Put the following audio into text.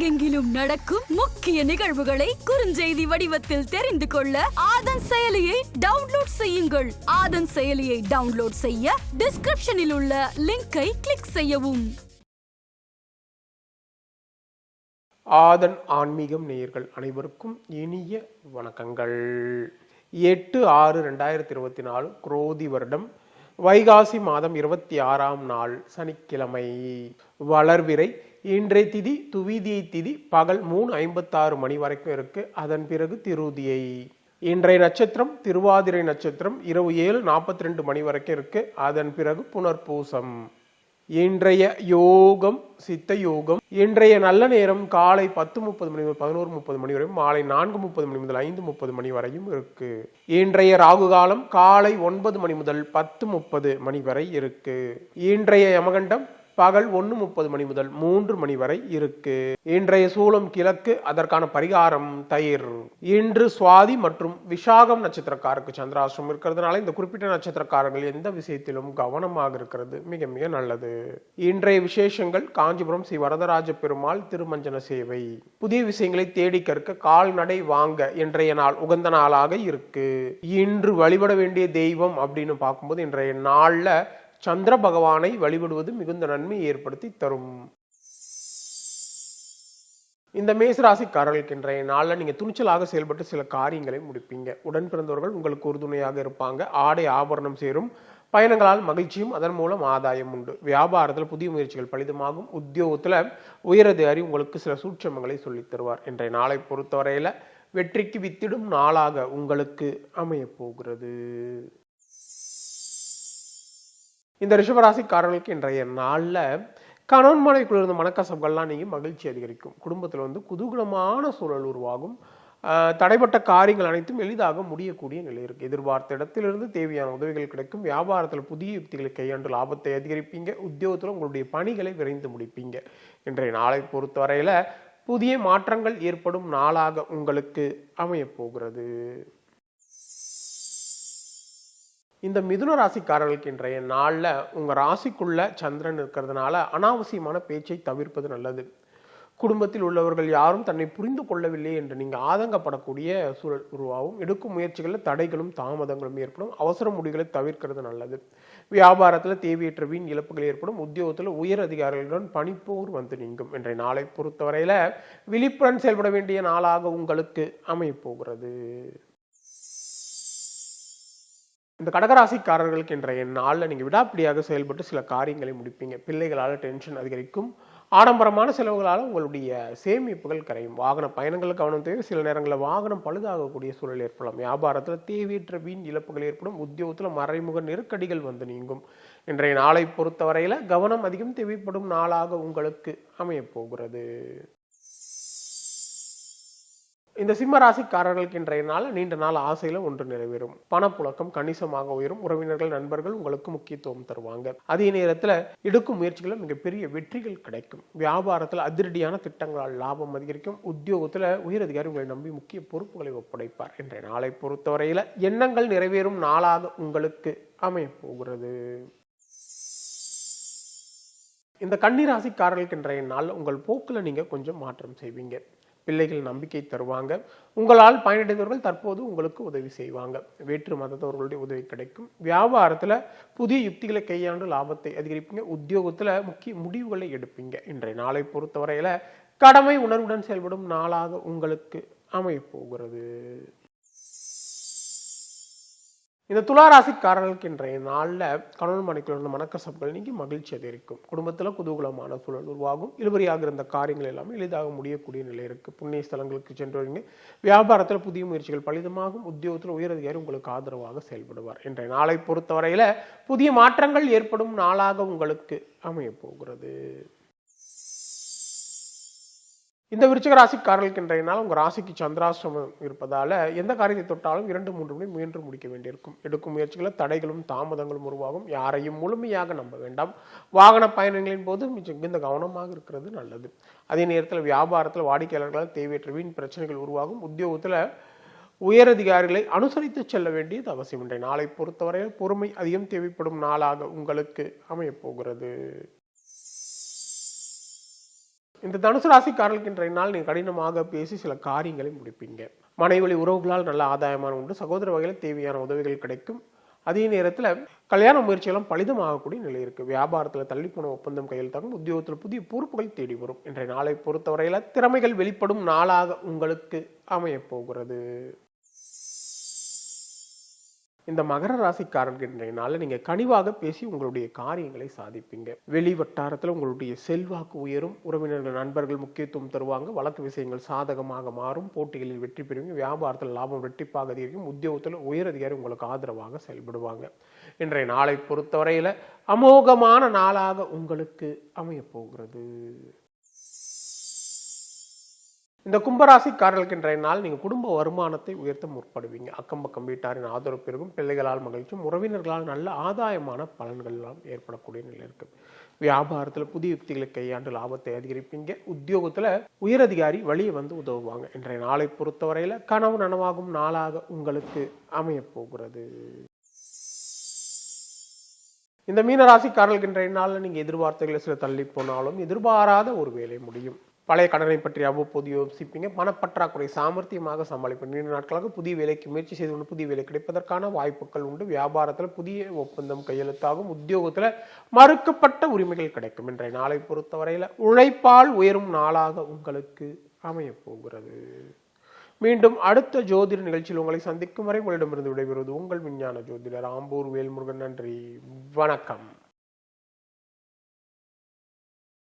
உலகெங்கிலும் நடக்கும் முக்கிய நிகழ்வுகளை குறுஞ்செய்தி வடிவத்தில் தெரிந்து கொள்ள ஆதன் செயலியை டவுன்லோட் செய்யுங்கள். ஆதன் செயலியை டவுன்லோட் செய்ய டிஸ்கிரிப்ஷனில் உள்ள லிங்கை கிளிக் செய்யவும். ஆதன் ஆன்மீகம் நேயர்கள் அனைவருக்கும் இனிய வணக்கங்கள். எட்டு ஆறு ரெண்டாயிரத்தி இருபத்தி நாலு குரோதி வருடம். வைகாசி மாதம் இருபத்தி ஆறாம் நாள் சனிக்கிழமை. வளர்விரை இன்றைய திதி துவிதியை திதி பகல் மூணு ஐம்பத்தாறு மணி வரைக்கும் இருக்கு. அதன் பிறகு திருதியை. இன்றைய நட்சத்திரம் திருவாதிரை நட்சத்திரம் இரவு ஏழு நாற்பத்தி ரெண்டு மணி வரைக்கும் இருக்கு. அதன் பிறகு புனர்பூசம். இன்றைய யோகம் சித்த யோகம் இன்றைய நல்ல நேரம் காலை பத்து முப்பது மணி முதல் பதினோரு முப்பது மணி வரையும் மாலை நான்கு முப்பது மணி முதல் ஐந்து முப்பது மணி வரையும் இருக்கு. இன்றைய ராகு காலம் காலை ஒன்பது மணி முதல் பத்து முப்பது மணி வரை இருக்கு. இன்றைய யமகண்டம் பகல் ஒன்று முப்பது மணி முதல் மூன்று மணி வரை இருக்கு. இன்றைய சூளம் கிழக்கு அதற்கான பரிகாரம் தயிர். இன்று சுவாதி மற்றும் விஷாகம் நட்சத்திரக்காரருக்கு சந்திராசிரம் இருக்கிறதுனால இந்த குறிப்பிட்ட நட்சத்திரக்காரர்கள் எந்த விஷயத்திலும் கவனமாக இருக்கிறது மிக மிக நல்லது. இன்றைய விசேஷங்கள் காஞ்சிபுரம் ஸ்ரீ வரதராஜ பெருமாள் திருமஞ்சன சேவை. புதிய விஷயங்களை தேடி கற்க கால்நடை வாங்க இன்றைய நாள் உகந்த நாளாக இருக்கு. இன்று வழிபட வேண்டிய தெய்வம் அப்படின்னு பார்க்கும்போது இன்றைய நாளில் சந்திர பகவானை வழிபடுவது மிகுந்த நன்மை ஏற்படுத்தி தரும். இந்த மேசராசிக்காரர்களுக்கு இன்றைய நாளில் நீங்கள் துணிச்சலாக செயல்பட்டு சில காரியங்களை முடிப்பீங்க. உடன் பிறந்தவர்கள் உங்களுக்கு உறுதுணையாக இருப்பாங்க. ஆடை ஆபரணம் சேரும். பயணங்களால் மகிழ்ச்சியும் அதன் மூலம் ஆதாயம் உண்டு. வியாபாரத்தில் புதிய முயற்சிகள் பலிதமாகும். உத்தியோகத்தில் உயரதிகாரி உங்களுக்கு சில சூட்சமங்களை சொல்லித் தருவார். இன்றைய நாளை பொறுத்தவரையில் வெற்றிக்கு வித்திடும் நாளாக உங்களுக்கு அமையப் போகிறது. இந்த ரிஷபராசிக்காரர்களுக்கு இன்றைய நாளில் கணவன் மனைக்குள்ள இருந்த மனக்கசப்புகள்லாம் நீங்கள் மகிழ்ச்சி அதிகரிக்கும். குடும்பத்தில் வந்து குதூகலமான சூழல் உருவாகும். தடைப்பட்ட காரியங்கள் அனைத்தும் எளிதாக முடியக்கூடிய நிலை இருக்குது எதிர்பார்த்த இடத்திலிருந்து தேவையான உதவிகள் கிடைக்கும். வியாபாரத்தில் புதிய யுக்திகளை கையாண்டு லாபத்தை அதிகரிப்பீங்க. உத்தியோகத்தில் உங்களுடைய பணிகளை விரைந்து முடிப்பீங்க. இன்றைய நாளை பொறுத்தவரையில் புதிய மாற்றங்கள் ஏற்படும் நாளாக உங்களுக்கு அமையப் போகிறது. இந்த மிதுன ராசிக்காரர்களுக்கு இன்றைய நாளில் உங்கள் ராசிக்குள்ள சந்திரன் இருக்கிறதுனால அனாவசியமான பேச்சை தவிர்ப்பது நல்லது. குடும்பத்தில் உள்ளவர்கள் யாரும் தன்னை புரிந்து கொள்ளவில்லை என்று நீங்கள் ஆதங்கப்படக்கூடிய சூழல் உருவாகும். எடுக்கும் முயற்சிகளில் தடைகளும் தாமதங்களும் ஏற்படும். அவசர முடிவுகளை தவிர்க்கிறது நல்லது. வியாபாரத்தில் தேவையற்ற வீண் இழப்புகள் ஏற்படும். உத்தியோகத்தில் உயர் அதிகாரிகளுடன் பணிப்போர் வந்து நீங்கும். இன்றைய நாளை பொறுத்தவரையில் விழிப்புடன் செயல்பட வேண்டிய நாளாக உங்களுக்கு அமையப்போகிறது போகிறது. இந்த கடகராசிக்காரர்களுக்கு இன்றைய நாளில் நீங்கள் விடாப்பிடியாக செயல்பட்டு சில காரியங்களை முடிப்பீங்க. பிள்ளைகளால் டென்ஷன் அதிகரிக்கும். ஆடம்பரமான செலவுகளால் உங்களுடைய சேமிப்புகள் கரையும். வாகன பயணங்கள் கவனம் தேவை. சில நேரங்களில் வாகனம் பழுதாகக்கூடிய சூழல் ஏற்படலாம். வியாபாரத்தில் தேவையற்ற வீண் இழப்புகள் ஏற்படும். உத்தியோகத்தில் மறைமுக நெருக்கடிகள் வந்து நீங்கும். இன்றைய நாளை பொறுத்தவரையில் கவனம் அதிகம் தேவைப்படும் நாளாக உங்களுக்கு அமையப் போகிறது. இந்த சிம்ம ராசிக்காரர்களுக்கு இன்றைய நாள் நீண்ட நாள் ஆசையில ஒன்று நிறைவேறும். பணப்புழக்கம் கணிசமாக உயரும். உறவினர்கள் நண்பர்கள் உங்களுக்கு முக்கியத்துவம் தருவாங்க. அதே நேரத்துல எடுக்கும் முயற்சிகளில் மிகப்பெரிய வெற்றிகள் கிடைக்கும். வியாபாரத்தில் அதிரடியான திட்டங்களால் லாபம் அதிகரிக்கும். உத்தியோகத்துல உயரதிகாரி உங்களை நம்பி முக்கிய பொறுப்புகளை ஒப்படைப்பார். இன்றைய நாளை பொறுத்தவரையில எண்ணங்கள் நிறைவேறும் நாளாக உங்களுக்கு அமைய போகிறது. இந்த கன்னிராசிக்காரர்களுக்கு இன்றைய நாள் உங்கள் போக்கில் நீங்கள் கொஞ்சம் மாற்றம் செய்வீங்க. பிள்ளைகள் நம்பிக்கை தருவாங்க. உங்களால் பயனடைந்தவர்கள் தற்போது உங்களுக்கு உதவி செய்வாங்க. வேற்று மதத்தவர்களுடைய உதவி கிடைக்கும். வியாபாரத்தில் புதிய யுக்திகளை கையாண்டு லாபத்தை அதிகரிப்பீங்க. உத்தியோகத்தில் முக்கிய முடிவுகளை எடுப்பீங்க. இன்றைய நாளை பொறுத்தவரையில் கடமை உணர்வுடன் செயல்படும் நாளாக உங்களுக்கு அமைப்போகிறது இந்த துளாராசிக்காரர்களுக்கு இன்றைய நாளில் கணவன் மனைக்குள்ள மனக்கசப்புகள் நீங்கி மகிழ்ச்சி அதிகரிக்கும். குடும்பத்தில் குதூகலமான சூழல் உருவாகும். இழுபறியாக இருந்த காரியங்கள் எல்லாமே எளிதாக முடியக்கூடிய நிலை இருக்குது புண்ணிய ஸ்தலங்களுக்கு சென்று வியாபாரத்தில் புதிய முயற்சிகள் பலிதமாகும். உத்தியோகத்தில் உயரதிகாரி உங்களுக்கு ஆதரவாக செயல்படுவார். இன்றைய நாளை பொறுத்தவரையில் புதிய மாற்றங்கள் ஏற்படும் நாளாக உங்களுக்கு அமையப் போகிறது. இந்த விருச்சிக ராசிக்காரர்களுக்கு இன்றைய நாள் உங்கள் ராசிக்கு சந்திராசிரமம் இருப்பதால் எந்த காரியத்தை தொட்டாலும் இரண்டு மூன்று மணி முயன்று முடிக்க வேண்டியிருக்கும். எடுக்கும் முயற்சிகளில் தடைகளும் தாமதங்களும் உருவாகும். யாரையும் முழுமையாக நம்ப வேண்டாம். வாகன பயணங்களின் போது மிகுந்த கவனமாக இருக்கிறது நல்லது. அதே நேரத்தில் வியாபாரத்தில் வாடிக்கையாளர்களால் தேவையற்ற வீண் பிரச்சனைகள் உருவாகும். உத்தியோகத்தில் உயரதிகாரிகளை அனுசரித்து செல்ல வேண்டியது அவசியம். இன்றைய நாளை பொறுத்தவரையில் பொறுமை அதிகம் தேவைப்படும் நாளாக உங்களுக்கு அமையப்போகிறது இந்த தனுசு ராசிக்காரர்களுக்கு இன்றைய நாள் நீங்கள் கடினமாக பேசி சில காரியங்களை முடிப்பீங்க. மனைவழி உறவுகளால் நல்ல ஆதாயமான உண்டு. சகோதர வகையில் தேவையான உதவிகள் கிடைக்கும். அதே நேரத்தில் கல்யாண முயற்சியெல்லாம் பலிதமாகக்கூடிய நிலை இருக்குது வியாபாரத்தில் தள்ளிப்போன ஒப்பந்தம் கையெழுத்தாகும் உத்தியோகத்தில் புதிய பொறுப்புகள் தேடி வரும். இன்றைய நாளை பொறுத்தவரையில் திறமைகள் வெளிப்படும் நாளாக உங்களுக்கு அமையப் போகிறது. இந்த மகர ராசிக்காரர்கள் இன்றைய நீங்கள் கனிவாக பேசி உங்களுடைய காரியங்களை சாதிப்பீங்க. வெளி வட்டாரத்தில் உங்களுடைய செல்வாக்கு உயரும். உறவினர்கள் நண்பர்கள் முக்கியத்துவம் தருவாங்க. வழக்கு விஷயங்கள் சாதகமாக மாறும். போட்டிகளில் வெற்றி பெறுவீங்க. வியாபாரத்தில் லாபம் வெட்டிப்பாக அதிகரிக்கும் உத்தியோகத்தில் உயர் அதிகாரி உங்களுக்கு ஆதரவாக செயல்படுவாங்க. இன்றைய நாளை பொறுத்தவரையில் அமோகமான நாளாக உங்களுக்கு அமையப்போகிறது இந்த கும்பராசிக்காரர்களுக்கு இன்றைய நாள் நீங்கள் குடும்ப வருமானத்தை உயர்த்த முற்படுவீங்க. அக்கம் பக்கம் வீட்டாரின் ஆதரவு பெருகும் பிள்ளைகளால் மகிழ்ச்சியும் உறவினர்களால் நல்ல ஆதாயமான பலன்கள்லாம் ஏற்படக்கூடிய நிலை இருக்குது வியாபாரத்தில் புதிய யுக்திகளை கையாண்டு லாபத்தை அதிகரிப்பீங்க. உத்தியோகத்தில் உயரதிகாரி வழியை வந்து உதவுவாங்க. இன்றைய நாளை பொறுத்தவரையில் கனவு நனவாகும் நாளாக உங்களுக்கு அமையப்போகிறது. இந்த மீனராசிக்காரர்களுக்கு இன்றைய நாளில் நீங்கள் எதிர்பார்த்தைகளை சில தள்ளி போனாலும் எதிர்பாராத ஒரு வேலை முடியும். பழைய கடனை பற்றி அவ்வப்போது யோசிப்பீங்க. பணப்பற்றாக்குறை சாமர்த்தியமாக சமாளிப்பீங்க. நீண்ட நாட்களாக புதிய வேலைக்கு முயற்சி செய்து கொண்டு புதிய வேலை கிடைப்பதற்கான வாய்ப்புகள் உண்டு. வியாபாரத்தில் புதிய ஒப்பந்தம் கையெழுத்தாகும். உத்தியோகத்தில் மறுக்கப்பட்ட உரிமைகள் கிடைக்கும். இன்றைய நாளை பொறுத்தவரையில் உழைப்பால் உயரும் நாளாக உங்களுக்கு அமையப்போகிறது. மீண்டும் அடுத்த ஜோதிட நிகழ்ச்சியில் உங்களை சந்திக்கும் வரை உங்களிடமிருந்து விடைபெறுவது உங்கள் விஞ்ஞான ஜோதிடர் ஆம்பூர் வேல்முருகன். நன்றி. வணக்கம்.